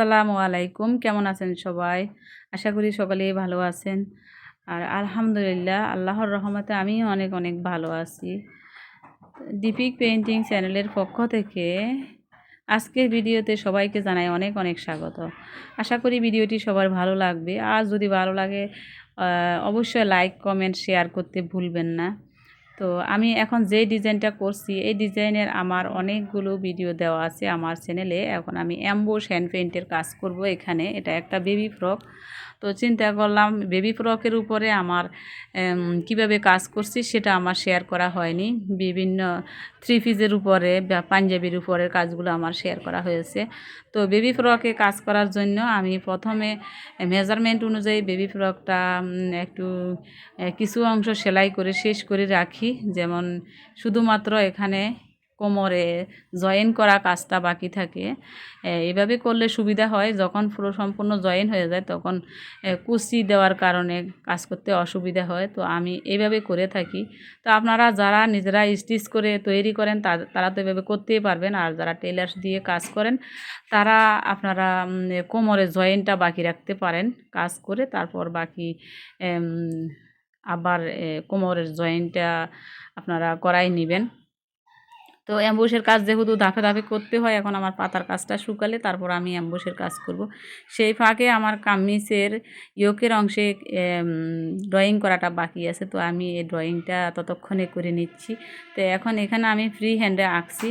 আসসালামু আলাইকুম। কেমন আছেন সবাই? আশা করি সকলেই ভালো আছেন। আর আলহামদুলিল্লাহ, আল্লাহর রহমতে আমিও অনেক অনেক ভালো আছি। ডিপিক পেইন্টিং চ্যানেলের পক্ষ থেকে আজকের ভিডিওতে সবাইকে জানাই অনেক অনেক স্বাগত। আশা করি ভিডিওটি সবার ভালো লাগবে। আর যদি ভালো লাগে অবশ্যই লাইক, কমেন্ট, শেয়ার করতে ভুলবেন না। তো আমি এখন যে ডিজাইনটা করছি, এই ডিজাইনের আমার অনেকগুলো ভিডিও দেওয়া আছে আমার চ্যানেলে এখন আমি অ্যাম্বোস হ্যান্ড পেইন্টের কাজ করব এখানে, এটা একটা বেবি ফ্রক তো চিন্তা করলাম বেবি ফ্রকের উপরে আমার কীভাবে কাজ করছি সেটা আমার শেয়ার করা হয়নি। বিভিন্ন থ্রি পিসের উপরে পাঞ্জাবির উপরে কাজগুলো আমার শেয়ার করা হয়েছে। তো বেবি ফ্রকে কাজ করার জন্য আমি প্রথমে মেজারমেন্ট অনুযায়ী বেবি ফ্রকটা একটু কিছু অংশ সেলাই করে, শেষ করে রাখি। যেমন শুধুমাত্র এখানে কোমরে জয়েন করা কাজটা বাকি থাকে এভাবে করলে সুবিধা হয়। যখন পুরো সম্পূর্ণ জয়েন হয়ে যায়, তখন কুচি দেওয়ার কারণে কাজ করতে অসুবিধা হয়। তো আমি এইভাবে করে থাকি। তো আপনারা যারা নিজেরা স্টিচ করে তৈরি করেন তারা তো এভাবে করতেই পারবেন। আর যারা টেলার্স দিয়ে কাজ করেন, তারা আপনারা কোমরে জয়েনটা বাকি রাখতে পারেন। কাজ করে তারপর বাকি আবার কোমরের জয়েন্টটা আপনারা করাই নেবেন। তো অ্যাম্বুসের কাজ যেহেতু ধাপে ধাপে করতে হয়, এখন আমার পাতার কাজটা শুকালে তারপর আমি অ্যাম্বুসের কাজ করব। সেই ফাঁকে আমার কামিজের ইয়োকের অংশে ড্রয়িং করাটা বাকি আছে, তো আমি এই ড্রয়িংটা ততক্ষণে করে নিচ্ছি। তো এখন এখানে আমি ফ্রি হ্যান্ডে আঁকছি।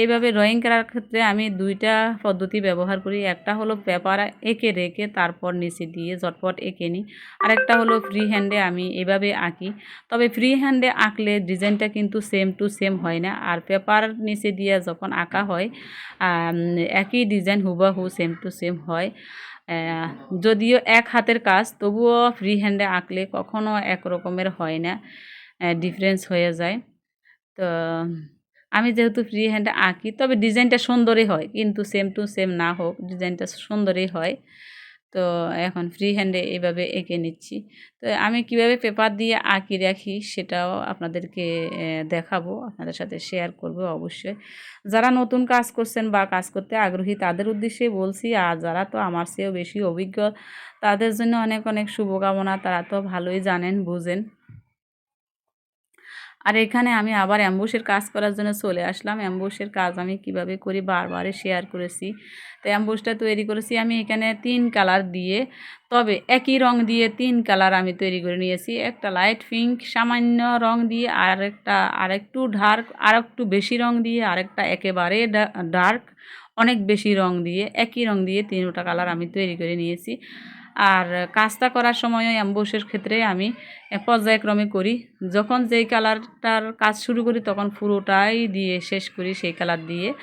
এইভাবে ড্রয়িং করার ক্ষেত্রে আমি দুইটা পদ্ধতি ব্যবহার করি। একটা হলো পেপার এঁকে রেখে তারপর নিচে দিয়ে ঝটপট এঁকে নিই। আরেকটা হলো ফ্রি হ্যান্ডে আমি এভাবে আঁকি। তবে ফ্রি হ্যান্ডে আঁকলে ডিজাইনটা কিন্তু সেম টু সেম হয় না। আর পেপার নিচে দিয়ে যখন আঁকা হয় একই ডিজাইন হুবাহু সেম টু সেম হয়। যদিও এক হাতের কাজ, তবুও ফ্রি হ্যান্ডে আঁকলে কখনো এক রকমের হয় না ডিফারেন্স হয়ে যায়। তো, আমি যেহেতু ফ্রি হ্যান্ডে আঁকি, তবে ডিজাইনটা সুন্দরই হয়, কিন্তু সেম টু সেম না হোক ডিজাইনটা সুন্দরই হয়। তো এখন ফ্রি হ্যান্ডে এইভাবে এঁকে নিচ্ছি। তো আমি কীভাবে পেপার দিয়ে আঁকি রাখি সেটাও আপনাদেরকে দেখাবো, আপনাদের সাথে শেয়ার করব অবশ্যই। যারা নতুন কাজ করছেন বা কাজ করতে আগ্রহী, তাদের উদ্দেশ্যে বলছি, আর যারা তো আমার চেয়েও বেশি অভিজ্ঞ, তাদের জন্য অনেক অনেক শুভকামনা, তারা তো ভালোই জানেন, বুঝেন। আর এখানে আমি আবার অ্যাম্বুসের কাজ করার জন্য চলে আসলাম। অ্যাম্বুসের কাজ আমি কীভাবে করি বারবারে শেয়ার করেছি। তো অ্যাম্বুসটা তৈরি করেছি আমি এখানে তিন কালার দিয়ে। তবে একই রং দিয়ে তিন কালার আমি তৈরি করে নিয়েছি। একটা লাইট পিঙ্ক সামান্য রং দিয়ে আর একটা আরেকটু ডার্ক আর একটু বেশি রং দিয়ে আরেকটা একেবারে ডার্ক অনেক বেশি রং দিয়ে, একই রং দিয়ে তিনটা কালার আমি তৈরি করে নিয়েছি। আর কাজটা করার সময় অ্যাম্বুসের ক্ষেত্রে আমি পর্যায়ক্রমে করি। যখন যেই কালারটার কাজ শুরু করি তখন পুরোটাই দিয়ে শেষ করি সেই কালার দিয়ে।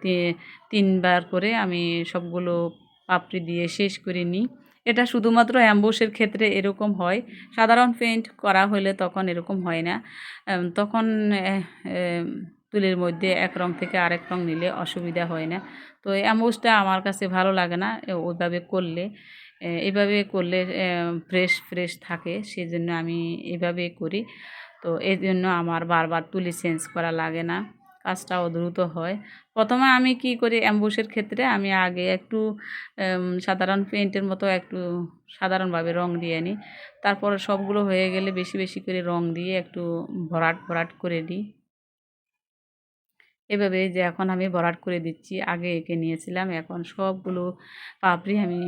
তি- তিনবার করে আমি সবগুলো পাপড়ি দিয়ে শেষ করে নিই। এটা শুধুমাত্র অ্যাম্বুসের ক্ষেত্রে এরকম হয়। সাধারণ পেন্ট করা হলে তখন এরকম হয় না। তখন তুলির মধ্যে এক রং থেকে আরেক রং নিলে অসুবিধা হয় না। তো অ্যাম্বুসটা আমার কাছে ভালো লাগে না ওইভাবে করলে এভাবে করলে ফ্রেশ ফ্রেশ থাকে, সেজন্য আমি এভাবে করি। তো এই জন্য আমার বারবার তুলি চেঞ্জ করা লাগে না, কাজটাও দ্রুত হয়। প্রথমে আমি কি করি অ্যাম্বুসের ক্ষেত্রে, আমি আগে একটু সাধারণ পেইন্টের মতো একটু সাধারণভাবে রং দিয়ে নিই। তারপর সবগুলো হয়ে গেলে বেশি বেশি করে রং দিয়ে একটু ভরাট ভরাট করে দিই এভাবে যে এখন আমি ভরাট করে দিচ্ছি, আগে এঁকে নিয়েছিলাম, এখন সবগুলো পাপড়ি আমি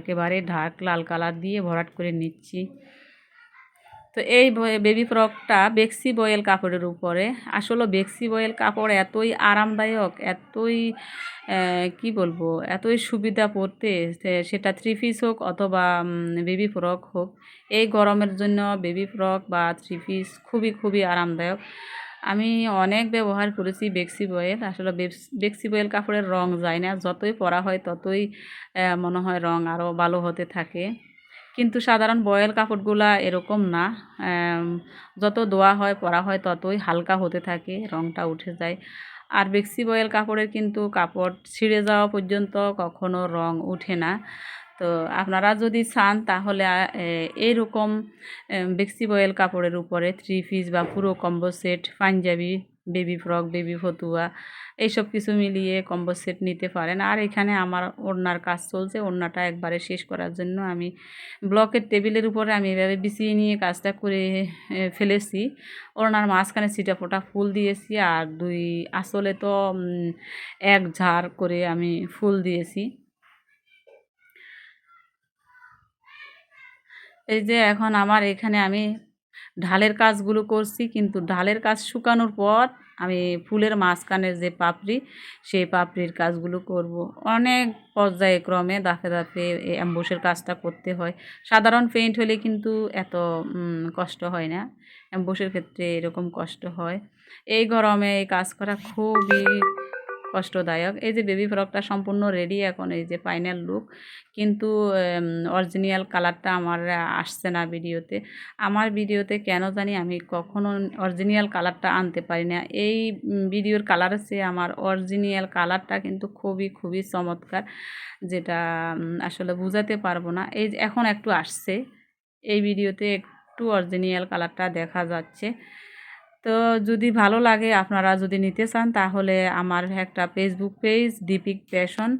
একেবারে ঢাক লাল কালার দিয়ে ভরাট করে নিচ্ছি। তো এই বেবি ফ্রকটা বেক্সি বয়েল কাপড়ের উপরে। আসলে বেক্সি বয়েল কাপড় এতই আরামদায়ক, এতই কি বলব, এতই সুবিধা পড়তে সেটা থ্রি পিস হোক অথবা বেবি ফ্রক হোক, এই গরমের জন্য বেবি ফ্রক বা থ্রি পিস খুবই খুবই আরামদায়ক। আমি অনেক ব্যবহার করেছি বেক্সি বয়েল। আসলে বেক্স- বয়েল কাপড়ের রং যায় না। যতই পরা হয় ততই মনে হয় রং আরও ভালো হতে থাকে। কিন্তু সাধারণ বয়েল কাপড়গুলা এরকম না। যত ধোয়া হয়, পরা হয় ততই হালকা হতে থাকে, রংটা উঠে যায়। আর বেক্সি বয়েল কাপড়ের কিন্তু কাপড় ছিঁড়ে যাওয়া পর্যন্ত কখনো রং উঠে না। তো আপনারা যদি চান তাহলে এইরকম বেক্সি বয়েল কাপড়ের উপরে থ্রি পিস বা পুরো combo set Punjabi baby frock baby ফতুয়া এইসব কিছু মিলিয়ে কম্বো সেট নিতে পারেন। আর এখানে আমার ওড়নার কাজ চলছে, ওড়নাটা একবারে শেষ করার জন্য আমি ব্লকের টেবিলের উপরে আমি এভাবে বিছিয়ে নিয়ে কাজটা করে ফেলেছি। ওড়নার মাঝখানে সিটা ফোটা ফুল দিয়েছি আর দুই আসলে তো এক ঝাড় করে আমি ফুল দিয়েছি। এই যে এখন আমার এখানে আমি ঢালের কাজগুলো করছি, কিন্তু ঢালের কাজ শুকানোর পর আমি ফুলের মাঝখানের যে পাপড়ি, সেই পাপড়ির কাজগুলো করব। অনেক পর্যায়ক্রমে দাফে দাফে অ্যাম্বুসের কাজটা করতে হয়। সাধারণ পেইন্ট হলে কিন্তু এত কষ্ট হয় না। অ্যাম্বুসের ক্ষেত্রে এরকম কষ্ট হয়। এই গরমে এই কাজ করা খুবই কষ্টদায়ক। এই যে বেবি ফ্রকটা সম্পূর্ণ রেডি এখন, এই যে ফাইনাল লুক কিন্তু অরিজিনাল কালারটা আমার আসছে না ভিডিওতে আমার ভিডিওতে কেন জানি আমি কখনো অরিজিনাল কালারটা আনতে পারি না। এই ভিডিওর কালার চেয়ে আমার অরিজিনাল কালারটা কিন্তু খুবই খুবই চমৎকার, যেটা আসলে বোঝাতে পারব না। এই এখন একটু আসছে, এই ভিডিওতে একটু অরিজিনাল কালারটা দেখা যাচ্ছে। তো যদি ভালো লাগে আপনারা যদি নিতে চান, তাহলে আমার একটা ফেসবুক পেজ ডিপিক ফ্যাশন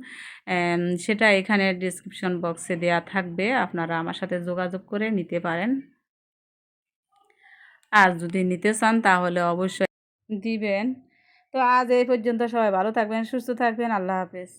সেটা এখানে ডিসক্রিপশন বক্সে দেয়া থাকবে। আপনারা আমার সাথে যোগাযোগ করে নিতে পারেন। আর যদি নিতে চান, তাহলে অবশ্যই দিবেন। তো আজ এই পর্যন্ত সবাই ভালো থাকবেন, সুস্থ থাকবেন। আল্লাহ হাফেজ।